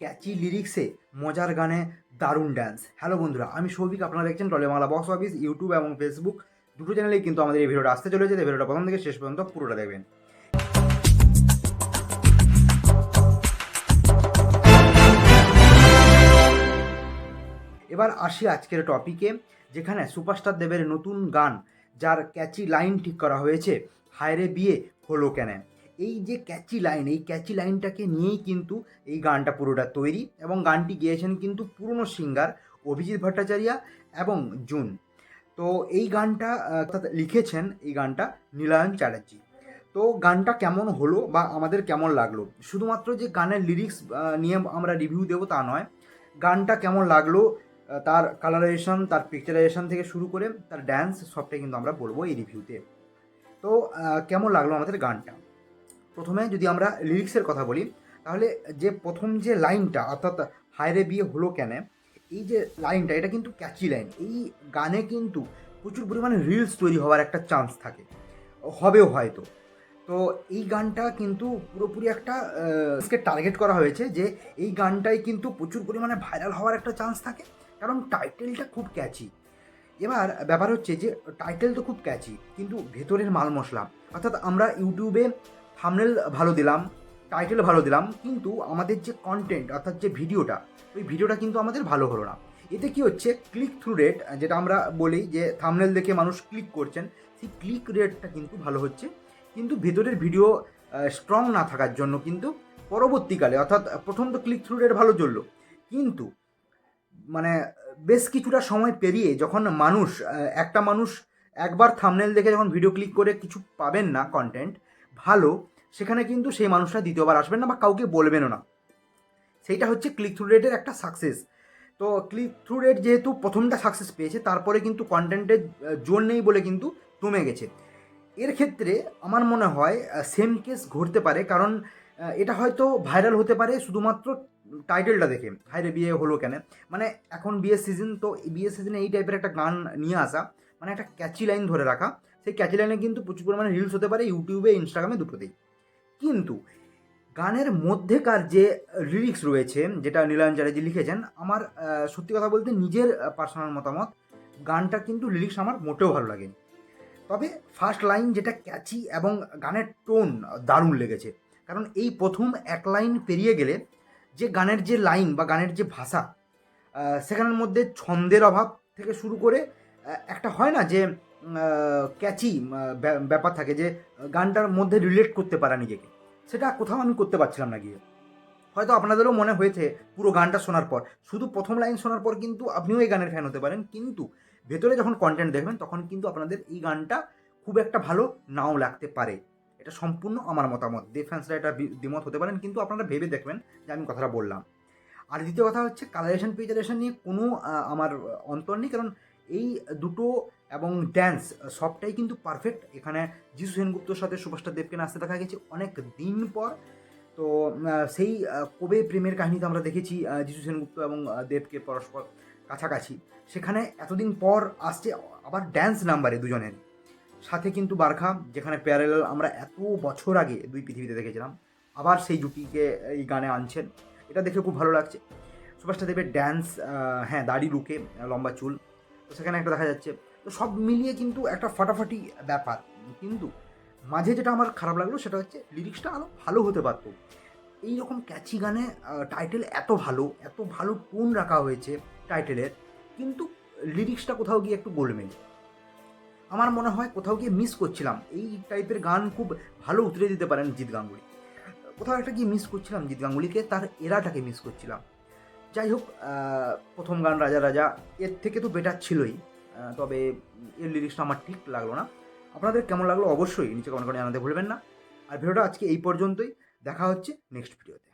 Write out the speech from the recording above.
ক্যাচি লিরিক্সে মজার গানে দারুণ ড্যান্স হ্যালো বন্ধুরা, আমি সৌভিক, আপনারা দেখছেন টলে বাংলা বক্স অফিস ইউটিউব এবং ফেসবুক দুটো চ্যানেলেই কিন্তু আমাদের এই ভিডিওটা আসতে চলেছে, তাই ভিডিওটা প্রথম থেকে শেষ পর্যন্ত পুরোটা দেখবেন। এবার আসি আজকের টপিকে যেখানে সুপারস্টার দেবের নতুন গান, যার ক্যাচি লাইন ঠিক করা হয়েছে, হায়রে বিয়ে হলো কেন। এই যে ক্যাচি লাইন এই ক্যাচি লাইনটাকে নিয়েই কিন্তু এই গানটা পুরোটা তৈরি এবং গানটি গেয়েছেন কিন্তু পুরনো সিঙ্গার অভিজিৎ ভট্টাচার্য এবং জুন। তো এই গানটা, অর্থাৎ লিখেছেন এই গানটা নীলায়ন চ্যাটার্জি। তো গানটা কেমন হলো বা আমাদের কেমন লাগল? শুধুমাত্র যে গানের লিরিক্স নিয়ে আমরা রিভিউ দেবো তা নয়। গানটা কেমন লাগল তার কালারাইজেশন তার পিকচারাইজেশন থেকে শুরু করে তার ড্যান্স সবটাই কিন্তু আমরা বলব এই রিভিউতে তো কেমন লাগল আমাদের গানটা? প্রথমে যদি আমরা লিরিক্সের কথা বলি, তাহলে যে প্রথম যে লাইনটা, অর্থাৎ হায়রে বিয়ে হলো কেন, এই যে লাইনটা, এটা কিন্তু ক্যাচি লাইন এই গানে কিন্তু প্রচুর পরিমাণে রিলস তৈরি হওয়ার একটা চান্স থাকে। হবেও হয়তো। তো এই গানটা কিন্তু পুরোপুরি একটা টার্গেট করা হয়েছে যে এই গানটাই কিন্তু প্রচুর পরিমাণে ভাইরাল হওয়ার একটা চান্স থাকে, কারণ টাইটেলটা খুব ক্যাচি এবার ব্যাপার হচ্ছে যে টাইটেল তো খুব ক্যাচি কিন্তু ভেতরের মাল মশলা অর্থাৎ আমরা ইউটিউবে থামনেল ভালো দিলাম টাইটেল ভালো দিলাম, কিন্তু আমাদের যে কন্টেন্ট অর্থাৎ যে ভিডিওটা, ওই ভিডিওটা কিন্তু আমাদের ভালো হলো না। এতে কি হচ্ছে ক্লিক থ্রু রেট যেটা আমরা বলি যে থামনেল দেখে মানুষ ক্লিক করছেন, সেই ক্লিক রেটটা কিন্তু ভালো হচ্ছে। কিন্তু ভেতরের ভিডিও স্ট্রং না থাকার জন্য কিন্তু পরবর্তীকালে, অর্থাৎ প্রথম তো ক্লিক থ্রু রেট ভালো চলল, কিন্তু মানে বেশ কিছুটা সময় পেরিয়ে যখন মানুষ একটা মানুষ একবার থামনেল দেখে যখন ভিডিও ক্লিক করে কিছু পাবেন না কন্টেন্ট ভালো, সেখানে কিন্তু সেই মানুষটা দ্বিতীয়বার আসবেন না বা কাউকে বলবেনও না। সেইটা হচ্ছে ক্লিক থ্রু রেটের একটা সাকসেস তো ক্লিক থ্রু রেট যেহেতু প্রথমটা সাকসেস পেয়েছে, তারপরে কিন্তু কন্টেন্টের জোর নেই বলে কিন্তু কমে গেছে। এর ক্ষেত্রে আমার মনে হয় সেম কেস ঘটতে পারে। কারণ এটা হয়তো ভাইরাল হতে পারে শুধুমাত্র টাইটেলটা দেখে। হাইরে বিয়ে হলো কেন? মানে এখন বিয়ের সিজন তো বিয়ের সিজনে এই টাইপের একটা গান নিয়ে আসা মানে একটা ক্যাচি লাইন ধরে রাখা। সেই ক্যাচি লাইনে কিন্তু প্রচুর পরিমাণে রিলস হতে পারে ইউটিউবে ইনস্টাগ্রামে দুটোতেই। কিন্তু গানের মধ্যেকার যে লিরিক্স রয়েছে, যেটা নীলায়ন চ্যাটার্জি লিখেছেন, আমার সত্যি কথা বলতে নিজের পার্সোনাল মতামত গানটা কিন্তু লিরিক্স আমার মোটেও ভালো লাগেনি। তবে ফার্স্ট লাইন যেটা ক্যাচি এবং গানের টোন দারুণ লেগেছে। কারণ এই প্রথম এক লাইন পেরিয়ে গেলে যে গানের যে লাইন বা গানের যে ভাষা সেখানের মধ্যে ছন্দের অভাব থেকে শুরু করে একটা হয় না যে ক্যাচি ব্যাপার থাকে যে গানটার মধ্যে রিলেট করতে পারা নিজেকে। সেটা কোথাও আমি করতে পারছিলাম না গিয়ে। হয়তো আপনাদেরও মনে হয়েছে, পুরো গানটা শোনার পর। শুধু প্রথম লাইন শোনার পর কিন্তু আপনিও এই গানের ফ্যান হতে পারেন। কিন্তু ভেতরে যখন কন্টেন্ট দেখবেন, তখন কিন্তু আপনাদের এই গানটা খুব একটা ভালো নাও লাগতে পারে। এটা সম্পূর্ণ আমার মতামত। দে ফ্যান্সরা এটা দ্বিমত হতে পারেন, কিন্তু আপনারা ভেবে দেখবেন যে আমি কথাটা বললাম। আর দ্বিতীয় কথা হচ্ছে কালারেশন পিকচারেশন নিয়ে কোনো আমার অন্তর নেই। কারণ এই দুটো এবং ড্যান্স সবটাই কিন্তু পারফেক্ট এখানে যিশু সেনগুপ্তর সাথে সুভাষটা দেবকে নাচতে দেখা গেছে অনেক দিন পর। তো সেই কবে প্রেমের কাহিনীতে আমরা দেখেছি যিশু সেনগুপ্ত এবং দেবকে পরস্পর কাছাকাছি, সেখানে এতদিন পর আসছে আবার ড্যান্স নাম্বারে দুজনের। সাথে কিন্তু বারখা, যেখানে প্যারেল আমরা এত বছর আগে দুই পৃথিবীতে দেখেছিলাম, আবার সেই জুটিকে এই গানে আনছেন। এটা দেখে খুব ভালো লাগছে। সুভাষটা দেবের ড্যান্স হ্যাঁ দাড়ি লুকে লম্বা চুল। তো সেখানে একটা দেখা যাচ্ছে। তো সব মিলিয়ে কিন্তু একটা ফাটাফাটি ব্যাপার। কিন্তু মাঝে যেটা আমার খারাপ লাগল সেটা হচ্ছে লিরিক্সটা আরও ভালো হতে পারতো। এইরকম ক্যাচি গানে টাইটেল এত ভালো এত ভালো টোন রাখা হয়েছে টাইটেলের কিন্তু লিরিক্সটা কোথাও গিয়ে একটু গোলমেল। আমার মনে হয় কোথাও গিয়ে মিস করছিলাম। এই টাইপের গান খুব ভালো উতরে দিতে পারেন জিৎ গাঙ্গুলি। কোথাও একটা গিয়ে মিস করছিলাম জিৎ গাঙ্গুলিকে, তার এরাটাকে মিস করছিলাম। যাই হোক প্রথম গান রাজা রাজা, এর থেকে তো বেটার ছিলই। তবে এর লিরিক্সটা আমার ঠিক লাগল না। আপনাদের কেমন লাগল? অবশ্যই নিচে কমেন্ট করে জানাতে ভুলবেন না। আর ভিডিওটা আজকে এই পর্যন্তই। দেখা হচ্ছে নেক্সট ভিডিওতে